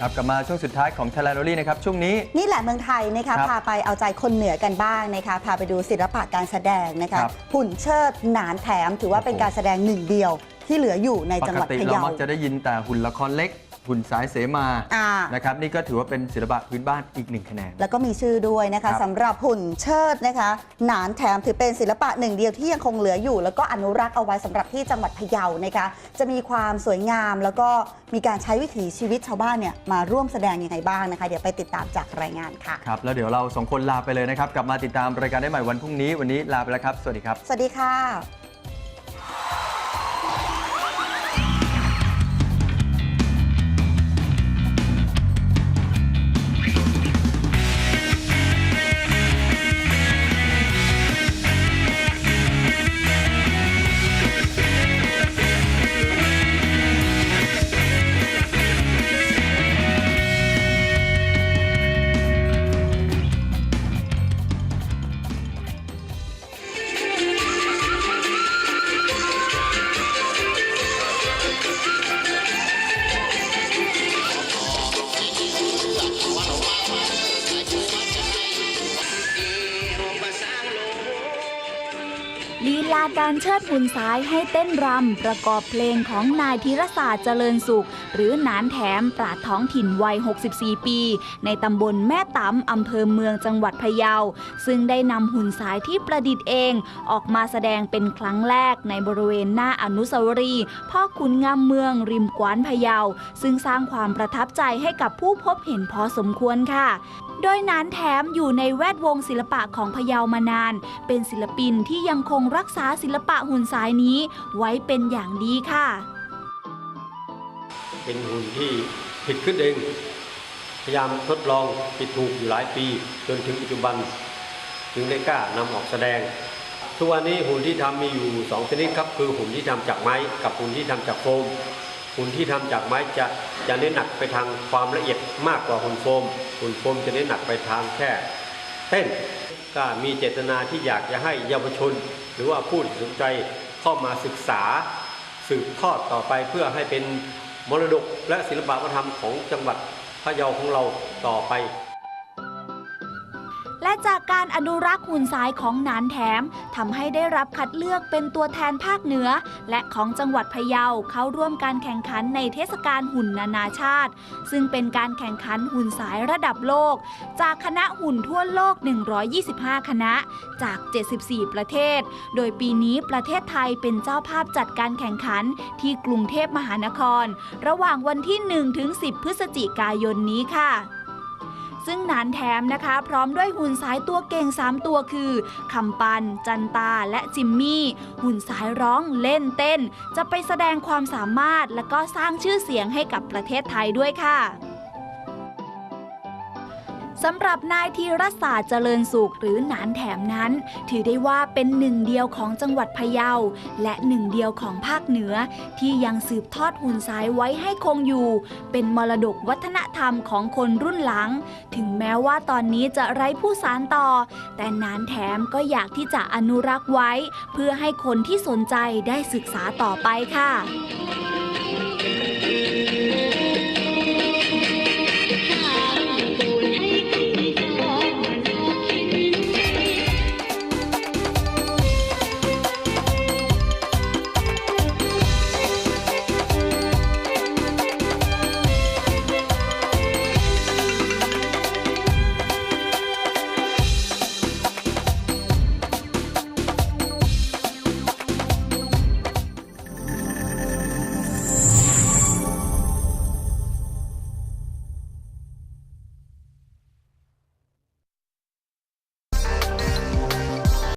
ครับกลับมาช่วงสุดท้ายของ t ท l a n o r y นะครับช่วงนี้ นี่แหละเมืองไทยนะคะครับพาไปเอาใจคนเหนือกันบ้างนะคะพาไปดูศิลปะการแสดงนะคะครับหุ่นเชิดหนานแถมถือว่าเป็นโอ้โห การแสดงหนึ่งเดียวที่เหลืออยู่ในปจังกหวัดติพะเราเยา มักจะได้ยินแต่หุ่นละครเล็ก หุ่นสายเสมาอ่า นะครับนี่ก็ถือว่าเป็นศิลปะพื้นบ้านอีกหนึ่งคะแนนแล้วก็มีชื่อด้วยนะครัคะบ สำหรับหุ่นเชิดนะคะ หนานแถมถือเป็นศิลปะหนึ่งเดียวที่ยังคงเหลืออยู่ แล้วก็อนุรักษ์เอาไว้สำหรับที่จังหวัดพะเยานะคะ จะมีความสวยงามแล้วก็มีการใช้วิถีชีวิตชาวบ้านเนี่ยมาร่วมแสดงยังไงบ้างนะคะ เดี๋ยวไปติดตามจากรายงานค่ะ ครับแล้วเดี๋ยวเราสองคนลาไปเลยนะครับ กลับมาติดตามรายการได้ใหม่วันพรุ่งนี้วันนี้ลาไปแล้วครับ สวัสดีครับ สวัสดีค่ะ ลีลาการเชิดหุ่นซ้ายให้เต้นรำประกอบเพลงของนายธีรศาสตร์เจริญสุข หรือนานแถมปราดท้องถิ่นวัย 64 ปี ในตำบลแม่ตำอำเภอเมืองจังหวัดพะเยา ซึ่งได้นำหุ่นซ้ายที่ประดิษฐ์เอง ออกมาแสดงเป็นครั้งแรกในบริเวณหน้าอนุสาวรีย์พ่อขุนงามเมืองริมกวานพะเยา ซึ่งสร้างความประทับใจให้กับผู้พบเห็นพอสมควรค่ะโดยนานแถมอยู่ในแวดวงศิลปะของพะเยามานาน เป็นศิลปินที่ยังคงรักษาศิลปะหุ่นสายนี้ไว้เป็นอย่างดีค่ะ เป็นหุ่นที่ผิดขึ้นเอง พยายามทดลองผิดถูกอยู่หลายปี จนถึงปัจจุบัน ถึงได้กล้านำออกแสดง ทุกวันนี้หุ่นที่ทำมีอยู่สองชนิดครับคือหุ่นที่ทำจากไม้ กับหุ่นที่ทำจากโฟมหุ่นที่ทำจากไม้จะจะเน้นหนักไปทางความละเอียดมากกว่าหุ่นโฟมหุ่นโฟมจะเน้นหนักไปทางแค่เต้น ก็มีเจตนาที่อยากจะให้เยาวชน หรือว่าผู้สนใจเข้ามาศึกษา สืบทอดต่อไปเพื่อให้เป็นมรดกและศิลปวัฒนธรรมของจังหวัดพะเยาของเราต่อไป จากการอนุรักษ์หุ่นสายของนานแถมทำให้ได้รับคัดเลือกเป็นตัวแทนภาคเหนือ และของจังหวัดพะเยาเข้าร่วมการแข่งขันในเทศกาลหุ่นนานาชาติ ซึ่งเป็นการแข่งขันหุ่นสายระดับโลก จากคณะหุ่นทั่วโลก 125 คณะ จาก 74 ประเทศ โดยปีนี้ประเทศไทยเป็นเจ้าภาพจัดการแข่งขันที่กรุงเทพมหานคร ระหว่างวันที่1ถึง10 พฤศจิกายนนี้ค่ะ ซึ่งหนานแถมนะคะ พร้อมด้วยหุ่นสายตัวเก่ง 3 ตัวคือคำปัน จันตาและจิมมี่ หุ่นสายร้องเล่นเต้น จะไปแสดงความสามารถและก็สร้างชื่อเสียงให้กับประเทศไทยด้วยค่ะ สำหรับนายธีรศาสตร์เจริญสุขหรือหนานแถมนั้น ถือได้ว่าเป็นหนึ่งเดียวของจังหวัดพะเยา และหนึ่งเดียวของภาคเหนือ ที่ยังสืบทอดหุ่นสายไว้ให้คงอยู่ เป็นมรดกวัฒนธรรมของคนรุ่นหลัง ถึงแม้ว่าตอนนี้จะไร้ผู้สานต่อ แต่นานแถมก็อยากที่จะอนุรักษ์ไว้ เพื่อให้คนที่สนใจได้ศึกษาต่อไปค่ะ